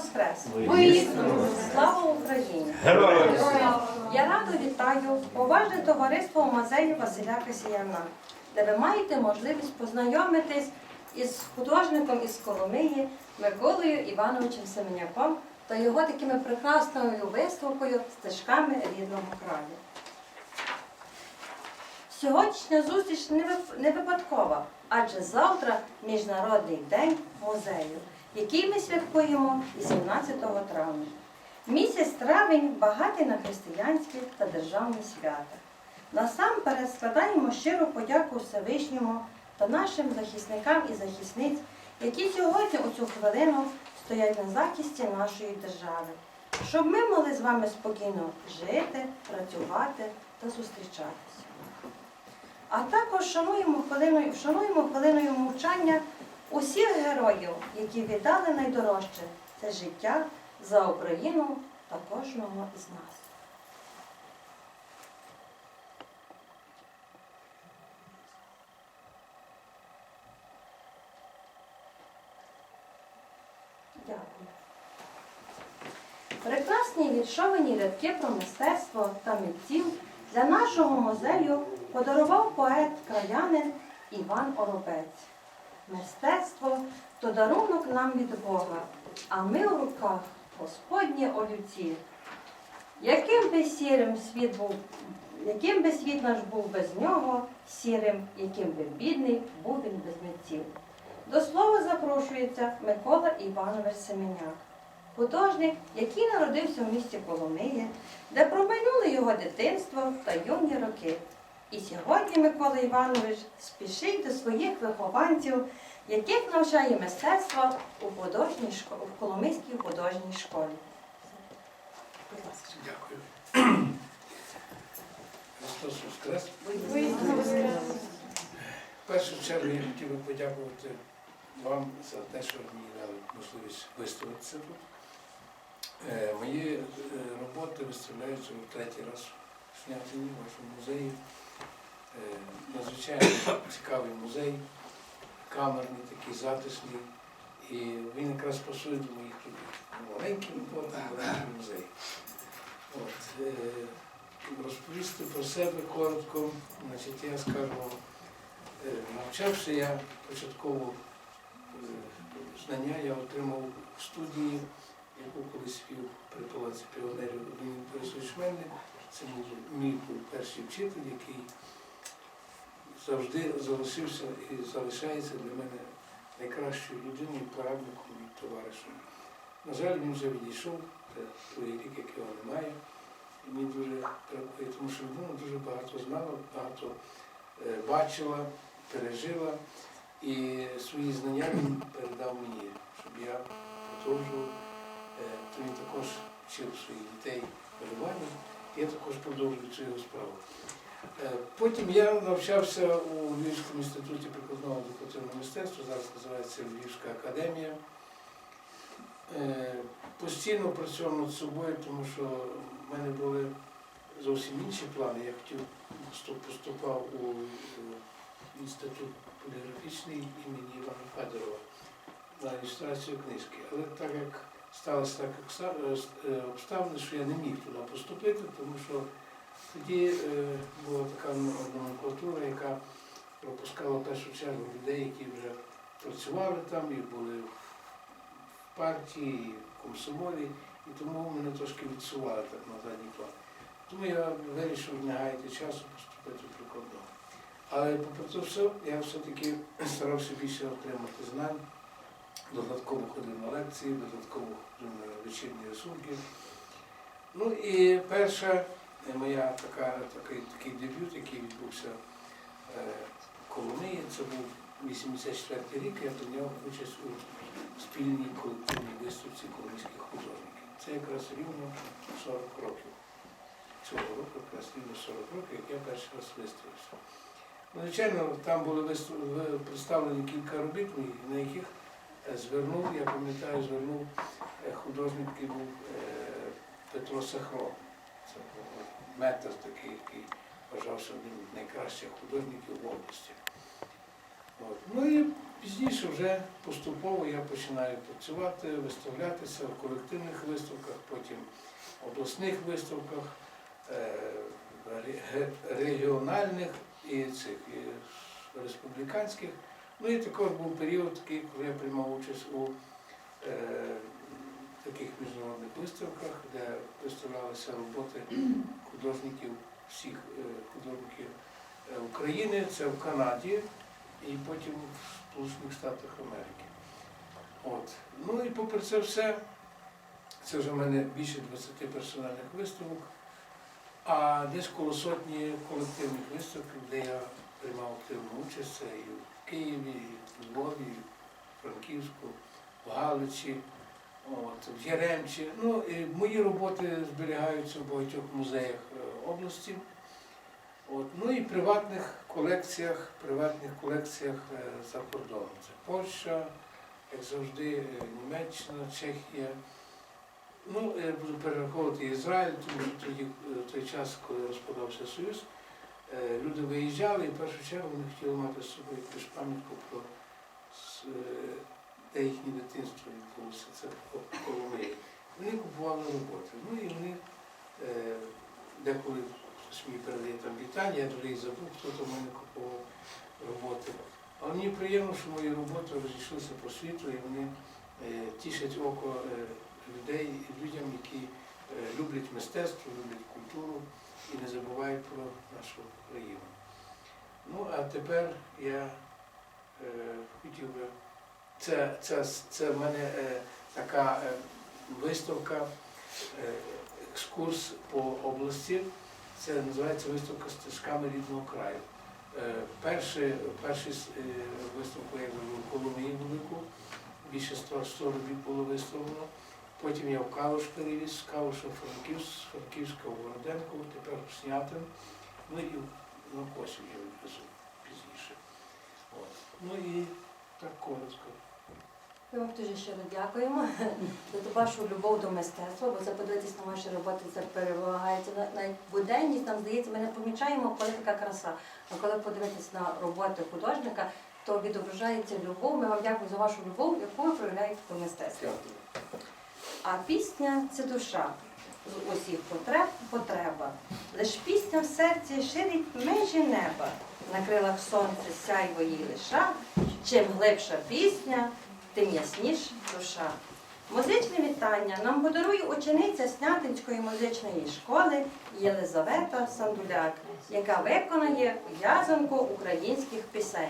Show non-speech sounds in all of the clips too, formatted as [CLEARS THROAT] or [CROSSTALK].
Воскрес! Воістину. Слава Україні! Героям Я радо вітаю поважне товариство у музею Василя Касіяна, де ви маєте можливість познайомитись із художником із Коломиї Миколою Івановичем Семеняком та його такими прекрасною виставкою стежками рідного краю. Сьогоднішня зустріч не випадкова, адже завтра Міжнародний день музею, який ми святкуємо 18 травня. Місяць травень багатий на християнські та державні свята. Насамперед складаємо щиру подяку Всевишньому та нашим захисникам і захисниць, які сьогодні у цю хвилину стоять на захисті нашої держави, щоб ми могли з вами спокійно жити, працювати та зустрічатися. А також шануємо хвилиною, вшануємо хвилиною мовчання усіх героїв, які віддали найдорожче це життя за Україну та кожного із нас. Прекрасні відшовані рядки про мистецтво та митців для нашого музею подарував поет краянин Іван Оробець. Мистецтво то дарунок нам від Бога, а ми у руках Господні олюці. Яким би сірим світ був, яким би світ наш був без нього, сірим, яким би бідний був він без митців. До слова запрошується Микола Іванович Семеняк, художник, який народився в місті Коломиї, де промайнули його дитинство та юні роки. І сьогодні Микола Іванович спішить до своїх вихованців, яких навчає мистецтво у художній школі, в Коломийській художній школі. Будь ласка. Дякую. Христос Воскрес. В першу чергу я хотів би подякувати вам за те, що мені дали можливість виставитися тут. Е, Мої е, роботи виставляються в третій раз в Шнятині, в вашому музеї. Е, Надзвичайно [COUGHS] цікавий музей, камерний, такий затишний. І він якраз пасує до моїх тут маленьких роботи, маленький музей. От, е, розповісти про себе коротко, значить, я скажу, е, навчавши я початково е, знання, я отримав в студії, яку колись вів при палаці піонерів Борисович Мельник. Це мій був перший вчитель, який завжди залишився і залишається для мене найкращою людиною, порадником і товаришем. На жаль, він вже відійшов, це другий рік, як його немає. І мені дуже бракує, тому що людина дуже багато знала, багато е, бачила, пережила. І свої знання він передав мені, щоб я продовжував. Е, То він також вчив своїх дітей малюванню. Я також продовжую цю його справу. Е, Потім я навчався у Львівському інституті прикладного декоративного мистецтва, зараз називається Львівська академія. Е, Постійно працював над собою, тому що в мене були зовсім інші плани. Я хотів поступав у інститут поліграфічний імені Івана Федорова на ілюстрацію книжки. Але так як сталося так е, обставини, що я не міг туди поступити, тому що тоді е, була така номенклатура, яка пропускала першу чергу людей, які вже працювали там і були в партії, і в комсомолі, і тому мене трошки відсували так на задній план. Тому я вирішив не гаяти часу поступити в прикладного. Але попри це все, я все-таки [CLEARS THROAT] старався більше отримати знань, додатково ходив на лекції, додатково ходив на вечірні рисунки. Ну і перша моя така, такий, такий дебют, який відбувся е, Коломиї, це був 84 рік, я прийняв участь у спільній колективній виставці коломийських художників. Це якраз рівно 40 років. Цього року якраз рівно 40 років, як я перший раз виставився. Звичайно, там були представлені кілька робіт, на яких е, звернув, я пам'ятаю, звернув е, художник, був Петро Сахро. Це метр такий, який вважався одним з найкращих художників в області. От. Ну і пізніше вже поступово я починаю працювати, виставлятися в колективних виставках, потім в обласних виставках, е, регіональних і цих і республіканських. Ну і також був період такий, коли я приймав участь у е, таких міжнародних виставках, де виставлялися роботи художників, всіх е, художників е, України, це в Канаді і потім в Сполучених Штатах Америки. От. Ну і попри це все, це вже в мене більше 20 персональних виставок, а десь коло сотні колективних виставок, де я приймав активну участь, це і в Києві, і в Львові, і в Франківську, в Галичі, от, в Яремчі. Ну, і мої роботи зберігаються в багатьох музеях е, області. От, ну і приватних колекціях, приватних колекціях е, за кордоном. Це Польща, як завжди, е, Німеччина, Чехія. Ну, я буду перераховувати Ізраїль, тому що тоді, в той час, коли розпадався Союз, люди виїжджали і в першу чергу вони хотіли мати з собою якусь пам'ятку про де їхнє дитинство відбулося, це в Коломиї. Вони купували роботи. Ну і вони е, деколи хтось мені передає там вітання, я вже і забув, хто в мене купував роботи. Але мені приємно, що мої роботи розійшлися по світу і вони е, тішать око е, людей, людям, які е, люблять мистецтво, люблять культуру і не забувають про нашу країну. Ну, а тепер я е, хотів би. Це, це, це в мене е, така е, виставка, е, екскурс по області. Це називається виставка стежками рідного краю. Е, перший е, виставку я вивів в Коломиї велику, більше 100, 100 робіт було виставлено. Потім я в Калуш перевіз, з Калуша Франківськ, з Франківська в Городенко, тепер в Снятин, ну і на Косів я відвезу пізніше. От. Ну і так коротко. Ми вам дуже щиро дякуємо за вашу любов до мистецтва, бо це подивитись на ваші роботи, це перевагається на, буденність. Нам здається, ми не помічаємо, коли така краса. А коли подивитись на роботи художника, то відображається любов. Ми вам дякуємо за вашу любов, яку ви проявляєте до мистецтва. А пісня це душа. З усіх потреб потреба. Лиш пісня в серці ширить межі неба. На крилах сонця сяйво її лиша. Чим глибша пісня, тим ясніш душа. Музичне вітання нам подарує учениця Снятинської музичної школи Єлизавета Сандуляк, яка виконає в'язанку українських пісень.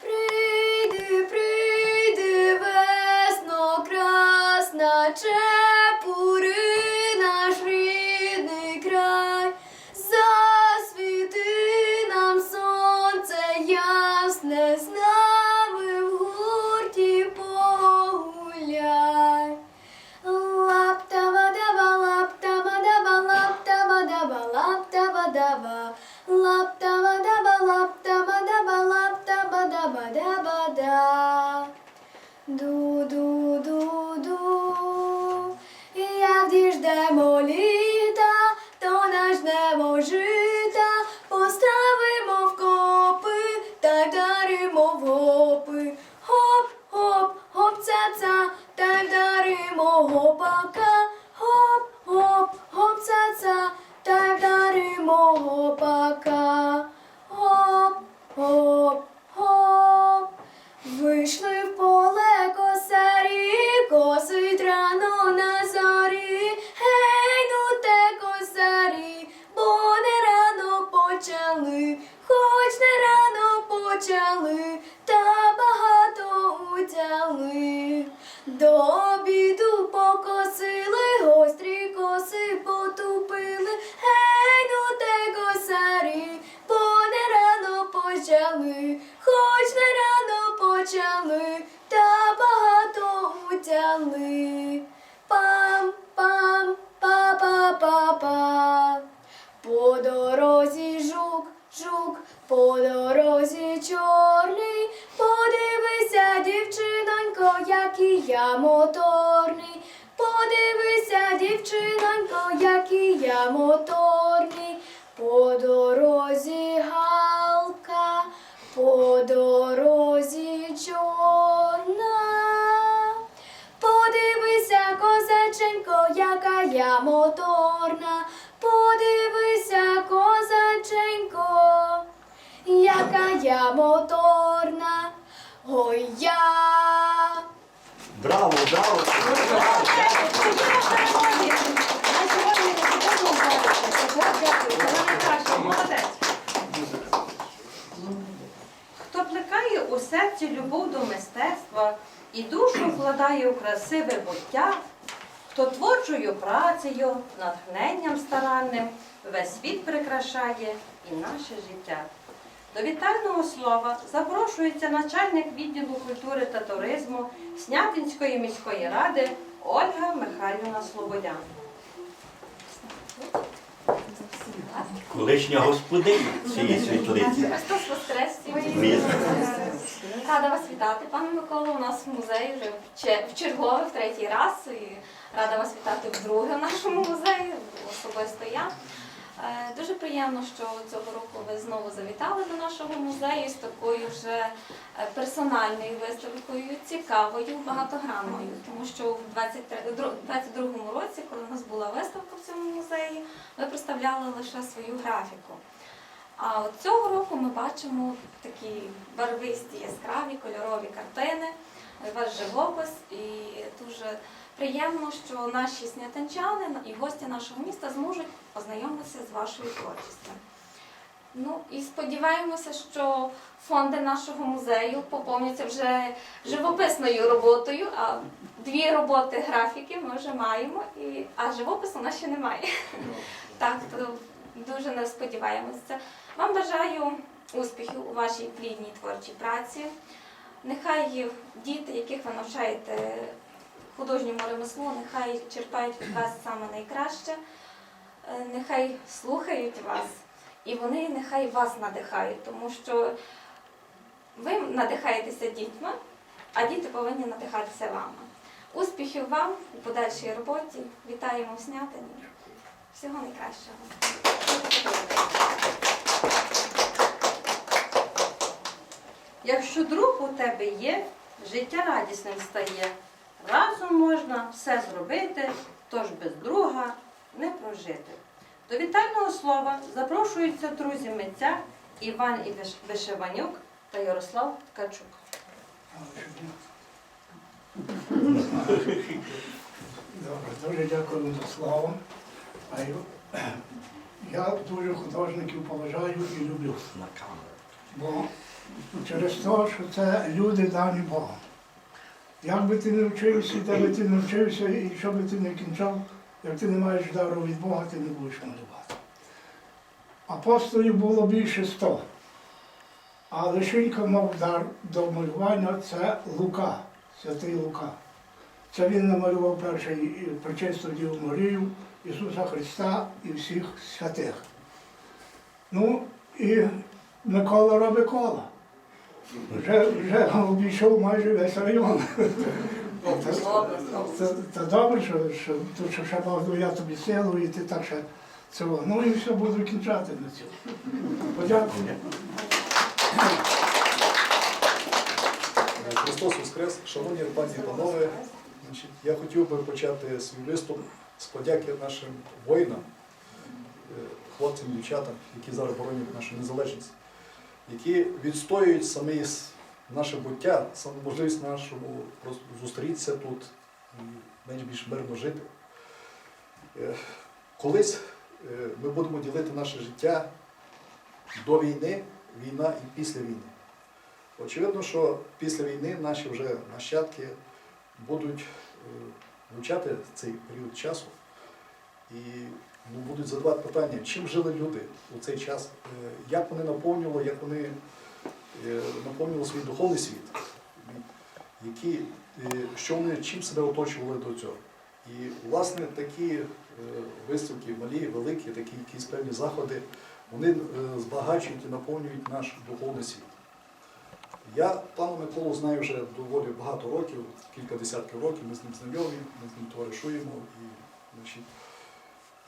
Прийди, прийди, весно красна, дорозі чорний, подивися, дівчинонько, і я моторний, подивися, дівчинонько, як і я моторний, по дорозі галка, по дорозі чорна, подивися, козаченько, яка я мотор. Я моторна, ой я. Браво, браво! Хто плекає у серці любов до мистецтва і душу вкладає у красиве буття, хто творчою працею, натхненням старанним весь світ прикрашає і наше життя. До вітального слова запрошується начальник відділу культури та туризму Снятинської міської ради Ольга Михайлівна Слободян. Колишня господиня цієї світлиці. Христос Воскрес! Рада вас вітати, пане Микола. У нас в музеї вже в чергове, в третій раз. І рада вас вітати вдруге в нашому музеї, особисто я. Е, Дуже приємно, що цього року ви знову завітали до нашого музею з такою вже е, персональною виставкою, цікавою, багатогранною. Тому що в 23 дру- 22-му році, коли у нас була виставка в цьому музеї, ви представляли лише свою графіку. А от цього року ми бачимо такі барвисті, яскраві, кольорові картини, ваш живопис, і дуже приємно, що наші снятинчани і гості нашого міста зможуть познайомитися з вашою творчістю. Ну і сподіваємося, що фонди нашого музею поповняться вже живописною роботою, а дві роботи графіки ми вже маємо, і, а живопису у нас ще немає. Так, то дуже не сподіваємося. Вам бажаю успіхів у вашій плідній творчій праці. Нехай діти, яких ви навчаєте художньому ремеслу, нехай черпають від вас саме найкраще, Е, нехай слухають вас, і вони нехай вас надихають, тому що ви надихаєтеся дітьми, а діти повинні надихатися вами. Успіхів вам у подальшій роботі. Вітаємо в Снятині. Всього найкращого. Якщо друг у тебе є, життя радісним стає. Разом можна все зробити, тож без друга не прожити. До вітального слова запрошуються друзі митця Іван Вишиванюк та Ярослав Ткачук. Добре, дуже дякую за слово. А я- дуже художників поважаю і люблю. На камеру. Бо через те, що це люди дані Богом. Як би ти не вчився, де би ти не вчився, і що би ти не кінчав, як ти не маєш дару від Бога, ти не будеш малювати. Апостолів було більше ста. А лишенька мав дар до малювання це Лука, святий Лука. Це він намалював перший причисту Діву Марію, Ісуса Христа і всіх святих. Ну і Микола робить кола. Вже, вже обійшов майже весь район. Це, добре, що, що тут ще Бог я тобі силу, і ти так ще цього. Ну і все, буду кінчати на цьому. Подякую. Христос Воскрес, шановні пані і панове, я хотів би почати свій виступ з подяки нашим воїнам, е, хлопцям дівчатам, які зараз боронять нашу незалежність, які відстоюють саме наше буття, саме можливість нашому просто зустрітися тут і менш більш мирно жити. Е, Колись е, ми будемо ділити наше життя до війни, війна і після війни. Очевидно, що після війни наші вже нащадки будуть е, вивчати цей період часу і ну, будуть задавати питання, чим жили люди у цей час, е, як вони наповнювали, як вони е, наповнювали свій духовний світ, які, е, що вони чим себе оточували до цього. І, власне, такі виставки, малі, великі, такі якісь певні заходи, вони збагачують і наповнюють наш духовний світ. Я пана Миколу знаю вже доволі багато років, кілька десятків років, ми з ним знайомі, ми з ним товаришуємо. І, значить,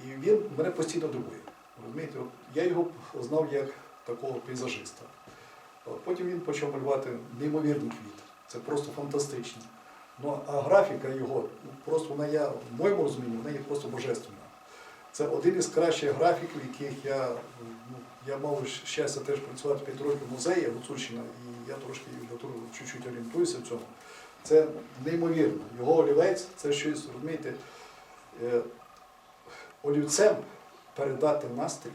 і він мене постійно дивує. Розумієте, От я його знав як такого пейзажиста. Потім він почав малювати неймовірні квіти. Це просто фантастично. Ну, а графіка його, ну, просто вона є, в моєму розумінні, вона є просто божественна. Це один із кращих графіків, яких я, ну, я мав щастя теж працювати 5 років в музеї Гуцульщина, і я трошки чуть-чуть орієнтуюся в цьому. Це неймовірно. Його олівець це щось, розумієте, е, олівцем передати настрій,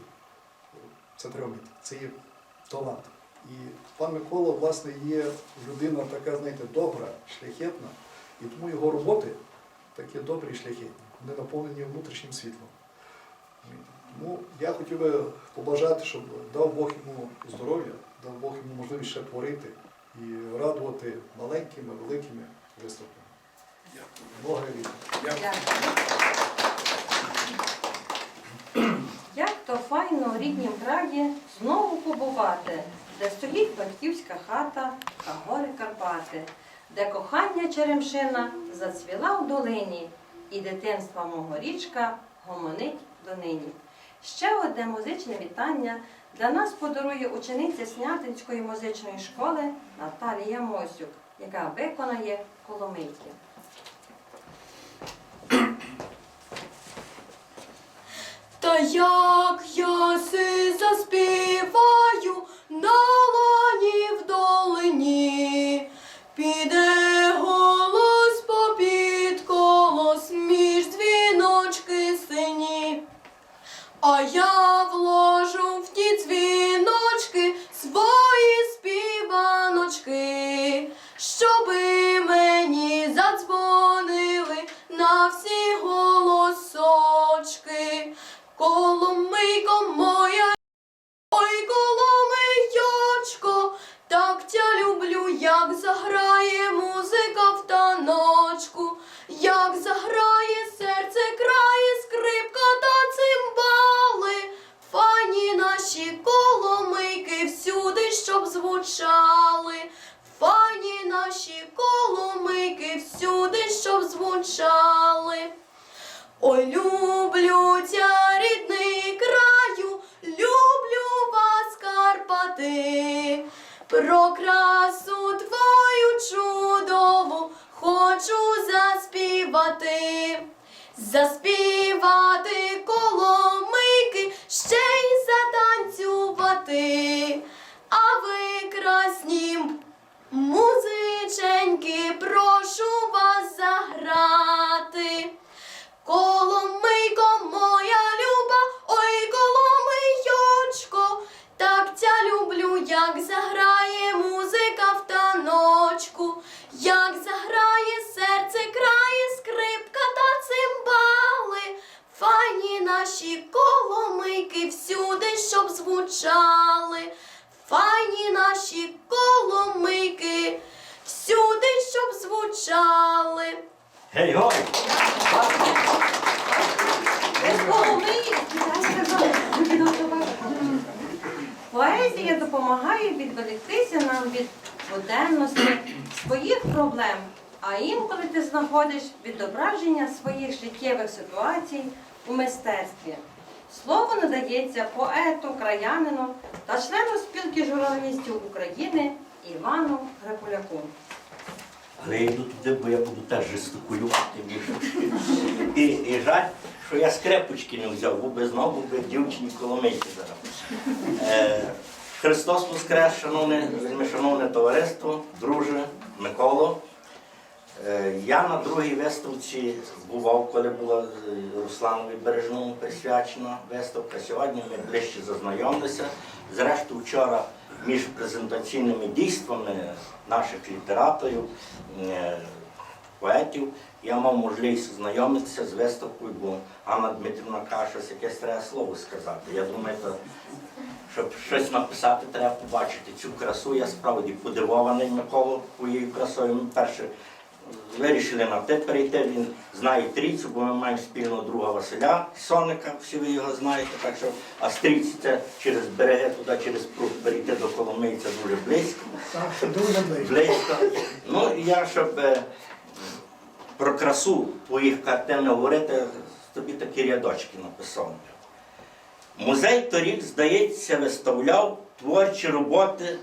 це треба вміти. Це є талант. І пан Микола, власне, є людина така, знаєте, добра, шляхетна, і тому його роботи такі добрі і шляхетні, вони наповнені внутрішнім світлом. Тому я хотів би побажати, щоб дав Бог йому здоров'я, дав Бог йому можливість ще творити і радувати маленькими, великими виставками. Много літ. Дякую. [CLEARS THROAT] Як то файно в ріднім краї знову побувати, де стоїть батьківська хата, а гори Карпати, де кохання черемшина зацвіла в долині, і дитинства мого річка гомонить донині. Ще одне музичне вітання для нас подарує учениця Снятинської музичної школи Наталія Мосюк, яка виконає коломийки. Та як я си заспіваю про красу твою чудову хочу заспівати, заспівати коломийки, ще й затанцювати, а ви красні музиченьки, прошу вас заграти. Наші коломийки всюди, щоб звучали, файні наші коломийки всюди, щоб звучали. Гей, гой! Поезія допомагає відволіктися нам від буденності своїх проблем, а інколи ти знаходиш відображення своїх життєвих ситуацій у мистецтві. Слово надається поету, краянину та члену спілки журналістів України Івану Грекуляку. Але я йду туди, бо я буду теж жестикулювати. І, і жаль, що я скрепочки не взяв, бо би знову би дівчині коломийки зараз. Е, Христос Воскрес, шановне, шановне товариство, друже Миколо. Е, Я на другій виставці бував, коли була е, Русланові Бережному присвячена виставка. Сьогодні ми ближче зазнайомилися. Зрештою, вчора між презентаційними дійствами наших літераторів, е, поетів, я мав можливість знайомитися з виставкою, бо Анна Дмитрівна каже, щось якесь треба слово сказати. Я думаю, то, щоб щось написати, треба побачити цю красу. Я справді подивований Миколою красою. Ми перше вирішили на те перейти. Він знає трійцю, бо ми маємо спільного друга Василя Соника, всі ви його знаєте. Так що, а стрійці це через береги туди, через пруд перейти до Коломиї, це дуже близько. Так, дуже близько. Ну і я, щоб е, про красу твоїх картин говорити, тобі такі рядочки написав. Музей торік, здається, виставляв творчі роботи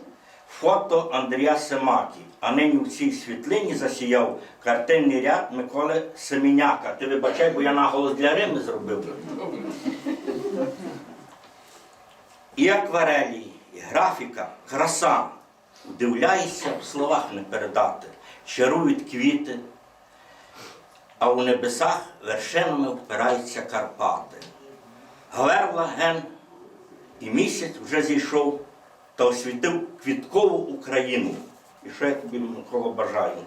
Фото Андрія Семакі. А нині в цій світлині засіяв картинний ряд Миколи Семеняка. Ти вибачай, бо я наголос для Рими зробив. І акварелі, і графіка, краса. Удивляєшся, в словах не передати. Чарують квіти, а у небесах вершинами впираються Карпати. Гаверла ген і місяць вже зійшов та освітив квіткову Україну. І що я тобі, Микола, бажаю?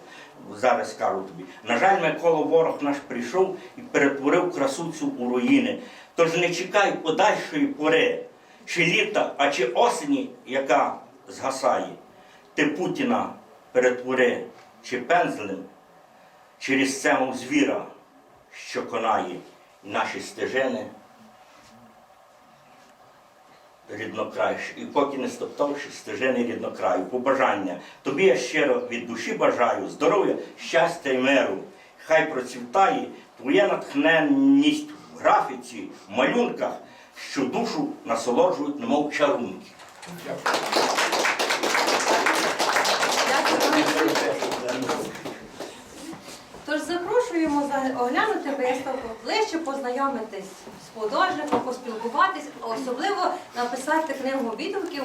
Зараз скажу тобі. На жаль, Микола, ворог наш прийшов і перетворив красу цю у руїни. Тож не чекай подальшої пори, чи літа, а чи осені, яка згасає. Ти Путіна перетвори, чи пензлем, через сцену звіра, що конає наші стежини ріднокрай, і поки не стоптавши стежини ріднокраю, побажання. Тобі я щиро від душі бажаю здоров'я, щастя і миру. Хай процвітає твоя натхненність в графіці, в малюнках, що душу насолоджують, немов чарунки. Тож запрошуємо за- оглянути виставку, ближче познайомитись з художником, поспілкуватись, особливо написати книгу відгуків,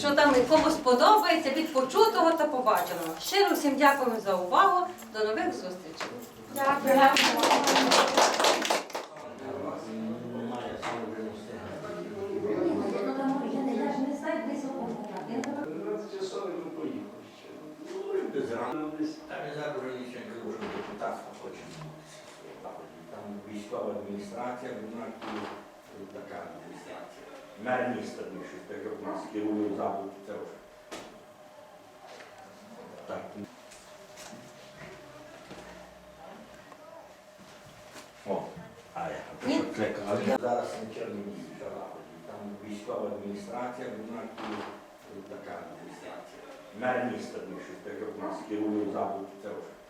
що там кому сподобається від почутого та побаченого. Щиро всім дякуємо за увагу. До нових зустрічей. Дякую. Там зараз вже нічого не кажу, що хоче. Там військова адміністрація, вона така адміністрація. Мер міста більше, так як у нас керує забув, це вже. Так. О, а я кажу. Зараз на Чернігівській заході. Там військова адміністрація, вона така адміністрація. Мер міста більше, так як у нас керує забув, це вже.